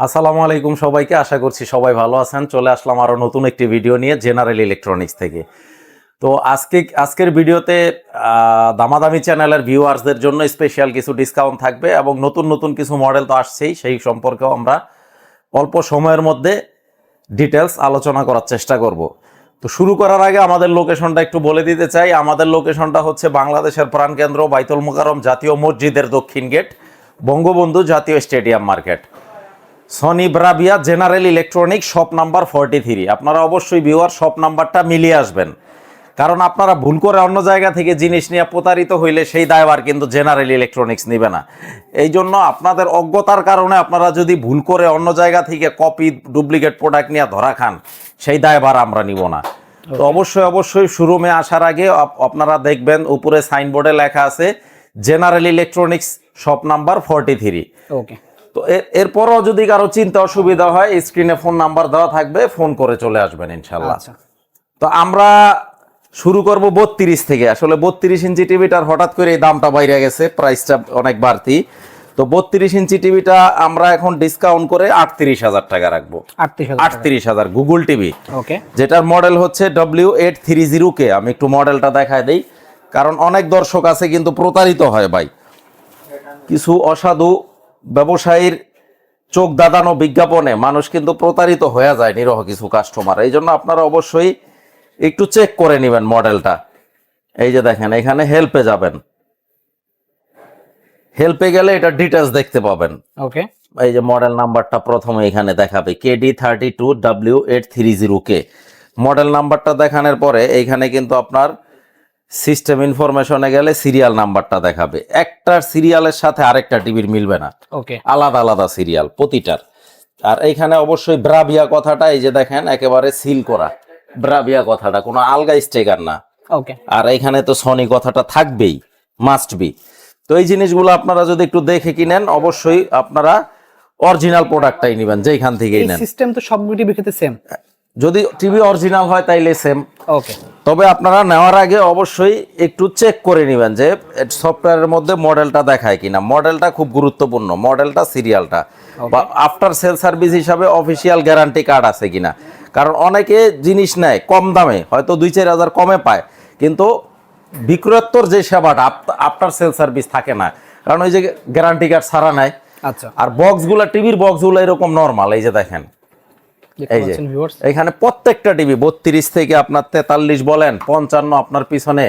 আসসালামু আলাইকুম সবাইকে, আশা করছি সবাই ভালো আছেন। চলে আসলাম আরও নতুন একটি ভিডিও নিয়ে জেনারেল ইলেকট্রনিক্স থেকে। তো আজকে, আজকের ভিডিওতে দামাদামি চ্যানেলের ভিউয়ার্সদের জন্য স্পেশাল কিছু ডিসকাউন্ট থাকবে এবং নতুন নতুন কিছু মডেল তো আসছেই, সেই সম্পর্কেও আমরা অল্প সময়ের মধ্যে ডিটেলস আলোচনা করার চেষ্টা করব। তো শুরু করার আগে আমাদের লোকেশনটা একটু বলে দিতে চাই। আমাদের লোকেশনটা হচ্ছে বাংলাদেশের প্রাণকেন্দ্র বাইতুল মোকারম জাতীয় মসজিদের দক্ষিণ গেট বঙ্গবন্ধু জাতীয় stadium market Sony Bravia general electronic shop number forty three আপনারা অবশ্যই ভিউয়ার শপ নাম্বারটা মিলিয়ে আসবেন। কারণ আপনারা ভুল করে অন্য জায়গা থেকে জিনিস নিয়ে প্রতারিত হইলে সেই দায়ভার কিন্তু জেনারেল ইলেকট্রনিক্স নেবে না। এই জন্য আপনাদের অজ্ঞতার কারণে আপনারা যদি ভুল করে অন্য জায়গা থেকে কপি ডুপ্লিকেট প্রোডাক্ট নিয়ে ধরা খান সেই দায়ভার আমরা নিব না। তো অবশ্যই অবশ্যই শোরুমে আসার আগে আপ- আপনারা দেখবেন উপরে সাইনবোর্ডে লেখা আছে general electronics shop number forty three okay তো এরপরও যদি কারও চিন্তা অসুবিধা হয় স্ক্রিনে ফোন নাম্বার দেওয়া থাকবে ফোন করে চলে আসবেন ইনশাল্লাহ আচ্ছা। তো আমরা শুরু করব বত্রিশ থেকে। আসলে বত্রিশ ইঞ্চি টিভিটার হঠাৎ করে এই দামটা বাইরে গেছে প্রাইসটা অনেক বাড়তি। তো বত্রিশ ইঞ্চি টিভিটা আমরা এখন ডিসকাউন্ট করে আটত্রিশ হাজার টাকা রাখব। আটত্রিশ হাজার গুগল টিভি ওকে যেটার মডেল হচ্ছে W eight three zero K আমি একটু মডেলটা দেখায় দিই কারণ অনেক দর্শক আছে কিন্তু প্রতারিত হয় ভাই। কিছু অসাধু ব্যবসায়ীর চোখ দাদানো বিজ্ঞাপনে মানুষ কিন্তু প্রতারিত হয়ে যায় নিরহ কিছু কাস্টমার এই জন্য আপনারা অবশ্যই একটু চেক করে নেবেন মডেলটা এই যে দেখেন এখানে হেল্পে যাবেন। হেল্পে গেলে এটা ডিটেলস দেখতে পাবেন। ওকে এই যে মডেল নাম্বারটা প্রথমে এখানে দেখাবে। KD thirty two W eight three zero K model নাম্বারটা দেখানোর পরে এইখানে কিন্তু আপনার সিস্টেম ইনফরমেশনে গেলে সিরিয়াল নাম্বারটা দেখাবে। একটার সিরিয়ালের সাথে আরেকটা টিভির মিলবে না। ওকে আলাদা আলাদা সিরিয়াল প্রতিটার। আর এইখানে অবশ্যই ব্রাভিয়া কথাটা এই যে দেখেন একেবারে সিল করা। ব্রাভিয়া কথাটা কোনো আলগা স্টেকার না। ওকে আর এইখানে তো সনি কথাটা থাকবেই মাস্ট বি তো এই জিনিসগুলো আপনারা যদি একটু দেখে কিনেন অবশ্যই আপনারা অরিজিনাল প্রোডাক্টটাই নেবেন যেখান থেকেই নেন। সিস্টেম তো সব টিভি ক্ষেত্রে সেম যদি টিভি অরিজিনাল হয় তাইলে সেম ওকে তবে আপনারা নেওয়ার আগে অবশ্যই একটু চেক করে নেবেন যে সফটওয়্যারের মধ্যে মডেলটা দেখায় কিনা। মডেলটা খুব গুরুত্বপূর্ণ মডেলটা সিরিয়ালটা বা আফটার সেল সার্ভিস হিসাবে অফিসিয়াল গ্যারান্টি কার্ড আছে কিনা। কারণ অনেকে জিনিস নেয় কম দামে হয়তো দুই চার হাজার কমে পায়। কিন্তু বিক্রয়োত্তর যে সেবাটা আফটার সেল সার্ভিস থাকে না। কারণ ওই যে গ্যারান্টি কার্ড ছাড়া নেয়। আচ্ছা। আর বক্সগুলো টিভির বক্সগুলো এরকম নর্মাল এই যে দেখেন। এই যে এখানে প্রত্যেকটা টিভি বত্রিশ থেকে আপনার তেতাল্লিশ বলেন পঞ্চান্ন আপনার পিছনে।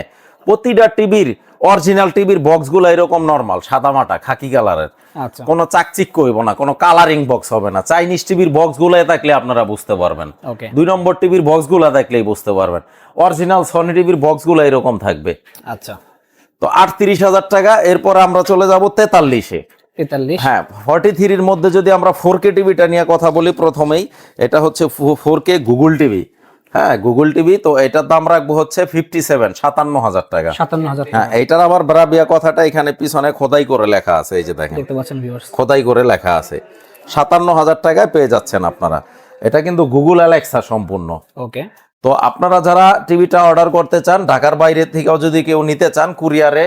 প্রতিটা টিভির অরিজিনাল টিভির বক্সগুলো এরকম নর্মাল সাদা মাটা খাকি কালারের আচ্ছা। কোনো চাকচিক করব না কোনো কালারিং বক্স হবে না। চাইনিজ টিভির বক্স বক্সগুলো থাকলে আপনারা বুঝতে পারবেন। দুই নম্বর টিভির বক্সগুলো দেখলেই বুঝতে পারবেন। অরিজিনাল সনি টিভির বক্স বক্সগুলো এরকম থাকবে। আচ্ছা। তো আটত্রিশ হাজার টাকা এরপর আমরা চলে যাব তেতাল্লিশে। তেতাল্লিশ। হ্যাঁ ফর্টি থ্রির মধ্যে যদি আমরা ফোর কে টিভিটা নিয়ে কথা বলি প্রথমেই এটা হচ্ছে ফোর কে গুগল টিভি হ্যাঁ গুগল টিভি তো এটার দাম রাখব হচ্ছে ফিফটি সেভেন সাতান্ন হাজার টাকা। সাতান্ন হাজার হ্যাঁ এইটার আবার ব্রাবিয়া কথাটা এখানে পিছনে খোদাই করে লেখা আছে এই যে দেখেন। খোদাই করে লেখা আছে। সাতান্ন হাজার টাকায় পেয়ে যাচ্ছেন আপনারা। এটা কিন্তু গুগল অ্যালেক্সা সম্পূর্ণ। ওকে। তো আপনারা যারা টিভিটা অর্ডার করতে চান ঢাকার বাইরে থেকেও যদি কেউ নিতে চান কুরিয়ারে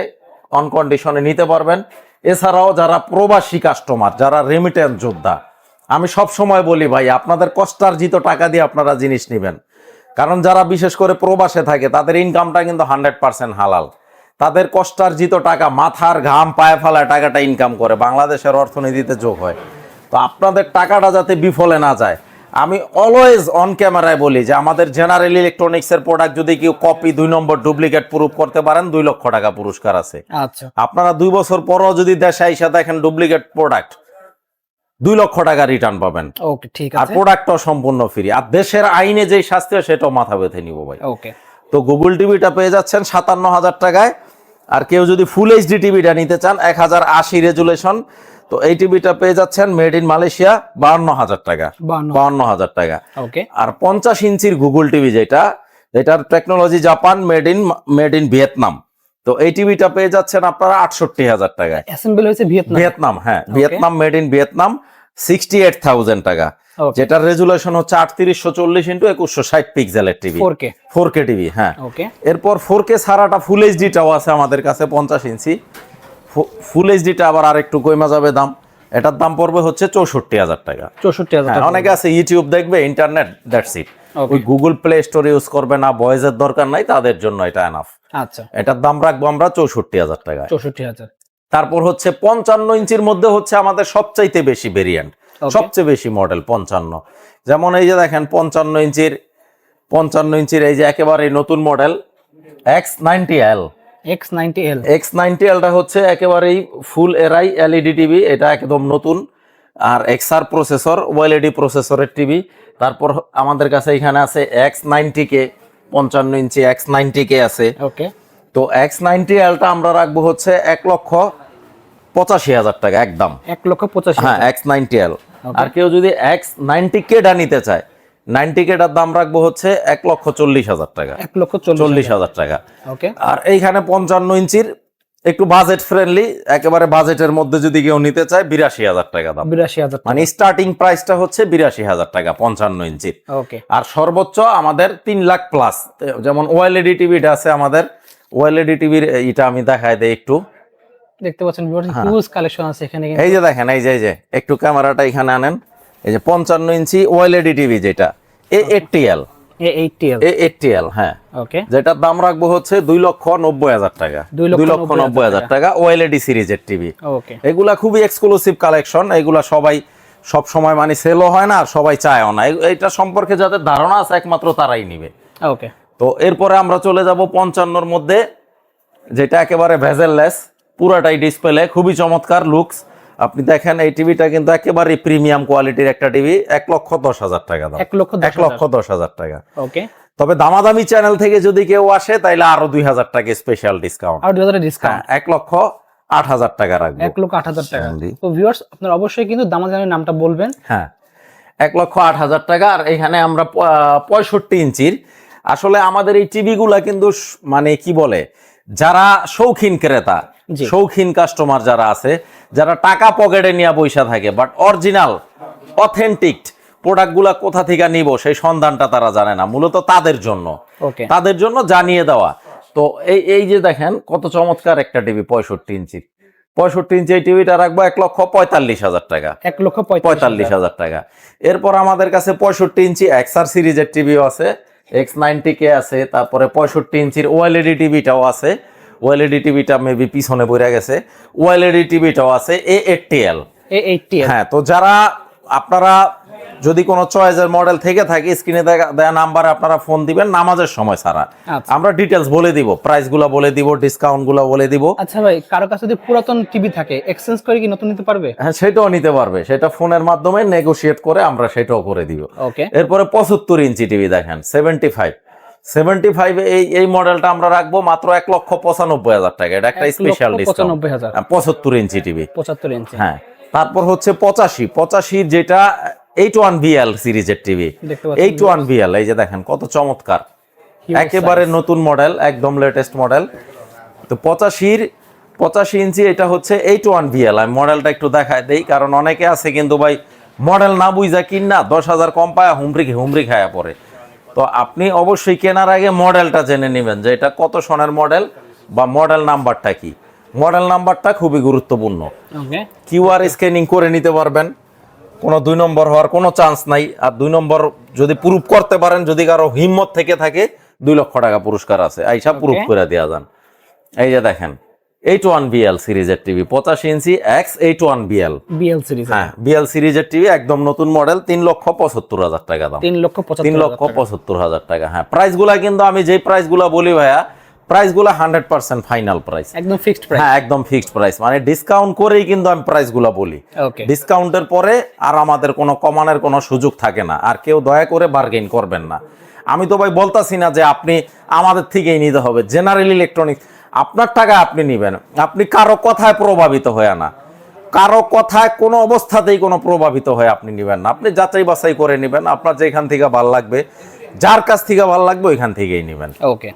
অন কন্ডিশনে নিতে পারবেন। এছাড়াও যারা প্রবাসী কাস্টমার যারা রেমিটেন্স যোদ্ধা, আমি সব সময় বলি ভাই, আপনাদের কষ্টার্জিত টাকা দিয়ে আপনারা জিনিস নেবেন। কারণ যারা বিশেষ করে প্রবাসে থাকে, তাদের ইনকামটা কিন্তু হান্ড্রেড পার্সেন্ট হালাল। তাদের কষ্টার্জিত টাকা মাথার ঘাম পায়ে ফেলা টাকাটা ইনকাম করে। বাংলাদেশের অর্থনীতিতে যোগ হয়। তো আপনাদের টাকাটা যাতে বিফলে না যায় আমি অলওয়েজ অন ক্যামেরায় বলি যে আমাদের জেনারেল ইলেকট্রনিক্সের প্রোডাক্ট যদি কেউ কপি দুই নম্বর ডুপ্লিকেট প্রুফ করতে পারেন দুই লক্ষ টাকা পুরস্কার আছে। আচ্ছা। আপনারা দুই বছর পরও যদি দেশে আইসা দেখেন ডুপ্লিকেট প্রোডাক্ট দুই লক্ষ টাকা রিটার্ন পাবেন। ওকে ঠিক আর আছে। প্রোডাক্টও সম্পূর্ণ ফ্রি আর দেশের আইনে যেই শাস্তি সেটাও মাথা বেঁধে নিব ভাই। ওকে তো গুগল টিভিটা পেয়ে যাচ্ছেন সাতান্ন হাজার টাকায়। আর কেউ যদি ফুল এইচডি টিভিটা নিতে চান এক হাজার আশি রেজুলেশন তো এই টিভিটা পেয়ে যাচ্ছেন মেড ইন মালয়েশিয়া বাহান্ন হাজার টাকা। বাহান্ন। হাজার টাকা। আর পঞ্চাশ ইঞ্চির গুগল টিভি যেটা যেটার technology Japan made in made in Vietnam. তো এই টিভিটা পেয়ে যাচ্ছেন আপনারা আটষট্টি হাজার টাকায়। অ্যাসেম্বল হয়েছে ভিয়েতনাম। ভিয়েতনাম হ্যাঁ Vietnam made in Vietnam sixty eight thousand টাকা। যেটার রেজুলেশন হচ্ছে আটত্রিশশো চল্লিশ ইন্টু একুশশো ষাট পিক্সেলের টিভি। ফোর কে। টিভি হ্যাঁ। এরপর ফোর কে সারাটা ফুল এইচডিটাও আছে আমাদের কাছে পঞ্চাশ ইঞ্চি। ফুল এইচডিটা আবার আরেকটু কমে যাবে দাম। এটার দাম পড়বে হচ্ছে চৌষট্টি হাজার টাকা। চৌষট্টি হাজার হ্যাঁ, টাকা অনেকে আছে ইউটিউব দেখবে ইন্টারনেট দ্যাটস ইট ওই গুগল প্লে স্টোর ইউজ করবে না ভয়েসের দরকার নাই তাদের জন্য এটা এনাফ আচ্ছা। এটার দাম রাখব আমরা চৌষট্টি হাজার টাকা চৌষট্টি হাজার। তারপর হচ্ছে পঞ্চান্ন ইঞ্চির মধ্যে হচ্ছে আমাদের সবচাইতে বেশি ভেরিয়েন্ট সবচেয়ে বেশি মডেল পঞ্চান্ন। যেমন এই যে দেখেন পঞ্চান্ন ইঞ্চির পঞ্চান্ন ইঞ্চির এই যে একেবারে নতুন model X ninety L X ninety L X ninety এলটা হচ্ছে একেবারেই ফুল এরআই এলইডি টিভি এটা একদম নতুন। আর এক্সআর প্রসেসর ওয়েলইডি প্রসেসরের টিভি তারপর আমাদের কাছে এখানে আছে এক্স নাইনটি কে পঞ্চান্ন ইঞ্চি এক্স নাইনটি কে আছে। ওকে তো এক্স নাইনটি এলটা আমরা রাখব হচ্ছে এক লক্ষ পঁচাশি হাজার টাকা একদম। এক লক্ষ পঁচাশি হ্যাঁ এক্স নাইনটি এল আর কেউ যদি এক্স নাইনটি কেটা নিতে চায় নাইনটি কেটার দাম রাখব হচ্ছে এক লক্ষ চল্লিশ হাজার টাকা। এক লক্ষ চল্লিশ হাজার। টাকা। ওকে। আর এইখানে পঞ্চান্ন ইঞ্চির একটু বাজেট ফ্রেন্ডলি একেবারে বাজেটের মধ্যে যদি কেউ নিতে চায় বিরাশি হাজার টাকা দাম। বিরাশি হাজার মানে স্টার্টিং প্রাইসটা হচ্ছে বিরাশি হাজার টাকা পঞ্চান্ন ইঞ্চির। ওকে। আর সর্বোচ্চ আমাদের তিন লাখ প্লাস যেমন ওয়েলইডি টিভিটা আছে আমাদের। ওয়েলইডি টিভির এটা আমি দেখাই দেই একটু। দেখতে পাচ্ছেন হিউজ কালেকশন আছে এখানে এই যে দেখেন এই যে এই যে একটু ক্যামেরাটা এখানে আনেন। এই যে পঞ্চান্ন ইঞ্চি ওয়েলইডি টিভি যেটা। A eighty L A eighty L A eighty L হ্যাঁ। ওকে যেটার দাম রাখব হচ্ছে দুই লক্ষ নব্বই হাজার টাকা। দুই লক্ষ নব্বই হাজার টাকা। ওয়েলইডি সিরিজের টিভি ওকে এগুলা খুবই এক্সক্লুসিভ কালেকশন এগুলা সবাই সব সময় মানে সেলও হয় না আর সবাই চায়ও না। এটা সম্পর্কে যাদের ধারণা আছে একমাত্র তারাই নিবে। ওকে তো এরপরে আমরা চলে যাব পঞ্চান্নর মধ্যে যেটা একেবারে ভেজেললেস পুরাটাই ডিসপ্লে খুবই চমৎকার লুকস আপনি দেখেন এই টিভিটা কিন্তু একেবারে প্রিমিয়াম কোয়ালিটির একটা টিভি এক লক্ষ দশ হাজার টাকা দাম। এক লক্ষ এক লক্ষ দশ হাজার টাকা। ওকে তবে দামাদামি চ্যানেল থেকে যদি কেউ আসে তাইলে আরও দুই হাজার টাকা স্পেশাল ডিসকাউন্ট আর দুই হাজার হ্যাঁ ডিসকাউন্ট এক লক্ষ আট হাজার টাকা রাখব। এক লক্ষ আট হাজার টাকা। তো ভিউয়ার্স আপনারা অবশ্যই কিন্তু দামাদামের নামটা বলবেন। হ্যাঁ এক লক্ষ আট হাজার টাকা আর এখানে আমরা পঁয়ষট্টি ইঞ্চির। আসলে আমাদের এই টিভিগুলা কিন্তু মানে কি বলে যারা শৌখিন ক্রেতা। শৌখিন কাস্টমার যারা আছে যারা টাকা পকেটে নিয়ে পয়সা থাকে বাট অরিজিনাল অথেন্টিক প্রোডাক্টগুলা কোথা থেকে নিব সেই সন্ধানটা তারা জানে না মূলত তাদের জন্য। ওকে তাদের জন্য জানিয়ে দেওয়া। তো এই এই যে দেখেন কত চমৎকার একটা টিভি পঁয়ষট্টি ইঞ্চি। পঁয়ষট্টি ইঞ্চি এই টিভিটা রাখব এক লক্ষ পঁয়তাল্লিশ হাজার টাকা। এক লক্ষ পঁয়তাল্লিশ হাজার। টাকা। এরপর আমাদের কাছে পঁয়ষট্টি ইঞ্চি এক্সআর সিরিজের টিভিও আছে এক্স নাইনটি কে আছে তারপরে পঁয়ষট্টি ইঞ্চির ওয়েলইডি টিভিটাও আছে। ওয়েলইডি টিভিটা মেবি পিছনে পড়ে গেছে। ওয়েলইডি টিভিটাও আছে এ এইটটি এল এ এইটটি হ্যাঁ তো যারা আপনারা যদি কোনো চয়েসের মডেল থেকে থাকে স্ক্রিনে দেওয়া নাম্বারে আপনারা ফোন দিবেন নামাজের সময় ছাড়া। আচ্ছা। আমরা ডিটেলস বলে দিব প্রাইসগুলো বলে দিব ডিসকাউন্টগুলো বলে দিব। আচ্ছা ভাই কারও কাছে যদি পুরাতন টিভি থাকে এক্সচেঞ্জ করে কি নতুন নিতে পারবে? হ্যাঁ সেটাও নিতে পারবে। সেটা ফোনের মাধ্যমে নেগোশিয়েট করে আমরা সেটাও করে দিব। ওকে এরপরে পঁচাত্তর ইঞ্চি টিভি দেখেন সেভেন্টি ফাইভ সেভেন্টি ফাইভ এই এই মডেলটা আমরা রাখব মাত্র এক লক্ষ পঁচানব্বই হাজার টাকা। এটা একটা স্পেশাল ডিসকাউন্ট হাজার। পঁচাত্তর ইঞ্চি টিভি। পঁচাত্তর ইঞ্চি। হ্যাঁ তারপর হচ্ছে পঁচাশি। পঁচাশির যেটা এইট ওয়ান বিএল সিরিজের টিভি। এইট ওয়ান বিএল এই যে দেখেন কত চমৎকার। একেবারে নতুন মডেল একদম লেটেস্ট মডেল। তো পঁচাশির পঁচাশি ইঞ্চি এটা হচ্ছে এইট ওয়ান বিএল আমি মডেলটা একটু দেখায় দেই কারণ অনেকে আছে কিন্তু ভাই মডেল না বুঝা কিন না দশ হাজার কম পায় হুমরি হুমরি খায়া পড়ে। তো আপনি অবশ্যই কেনার আগে মডেলটা জেনে নেবেন যে এটা কত সনের মডেল বা মডেল নাম্বারটা কি। মডেল নাম্বারটা খুবই গুরুত্বপূর্ণ। কিউআর স্ক্যানিং করে নিতে পারবেন। কোনো দুই নম্বর হওয়ার কোনো চান্স নাই। আর দুই নম্বর যদি প্রুফ করতে পারেন যদি কারও হিম্মত থেকে থাকে দুই লক্ষ টাকা পুরস্কার আছে। আইসা প্রুফ করে দেওয়া যান। এই যে দেখেন এইট ওয়ান বিএল সিরিজের টিভি পঁচাশি inch X eight one BL BL series হ্যাঁ বিএল সিরিজের টিভি একদম নতুন মডেল তিন লক্ষ পঁচাত্তর হাজার টাকা দাম। তিন লক্ষ তিন লক্ষ পঁচাত্তর হাজার টাকা হ্যাঁ। প্রাইসগুলা কিন্তু আমি যেই প্রাইসগুলা বলি ভাইয়া প্রাইসগুলা হান্ড্রেড পার্সেন্ট ফাইনাল প্রাইস একদম ফিক্সড প্রাইস হ্যাঁ একদম ফিক্সড প্রাইস মানে ডিসকাউন্ট করেই কিন্তু আমি প্রাইসগুলো বলি। ওকে ডিসকাউন্টের পরে আর আমাদের কোনো কমানোর কোনো সুযোগ থাকে না। আর কেউ দয়া করে বার্গেন করবেন না। আমি তো ভাই বলতাছি না যে আপনি আমাদের থেকেই নিতে হবে। জেনারেল ইলেকট্রনিক্স আপনার টাকা আপনি নিবেন। আপনি কারও কথায় প্রভাবিত হয়ে না। কারও কথায় কোনো অবস্থাতেই কোনো প্রভাবিত হয়ে আপনি নেবেন না। আপনি যাচাই বাছাই করে নেবেন। আপনার যেখান থেকে ভালো লাগবে যার কাছ থেকে ভালো লাগবে ওইখান থেকেই নেবেন। ওকে।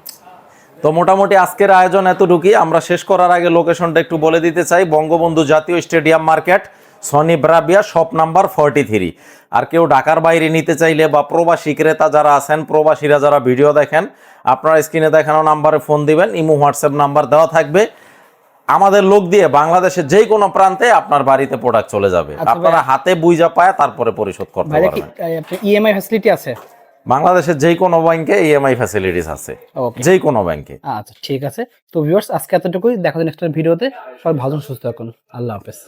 তো মোটামুটি আজকের আয়োজন এতটুকুই। আমরা শেষ করার আগে লোকেশনটা একটু বলে দিতে চাই। বঙ্গবন্ধু জাতীয় stadium market Sony Bravia shop number forty three. আর কেউ ঢাকার বাইরে নিতে চাইলে বা প্রবাসী ক্রেতা যারা আছেন প্রবাসীরা যারা ভিডিও দেখেন আপনারা স্ক্রিনে দেখানো নাম্বারে ফোন দিবেন ইমো হোয়াটসঅ্যাপ নাম্বার দেওয়া থাকবে। আমাদের লোক দিয়ে বাংলাদেশের যে কোনো প্রান্তে আপনার বাড়িতে প্রোডাক্ট চলে যাবে। আচ্ছা আপনারা হাতে বুঝা পায় তারপরে পরিশোধ করতে পারবেন। ইএমআই ফ্যাসিলিটি আছে? বাংলাদেশের যে কোনো ব্যাংকে ইএমআই ফ্যাসিলিটিস আছে। ওকে যে কোনো ব্যাংকে আচ্ছা ঠিক আছে। তো ভিউয়ার্স আজকে এতটুকুই। দেখা যায় নেক্সট ভিডিওতে। সবাই ভালো সুস্থ থাকুন। আল্লাহ হাফেজ।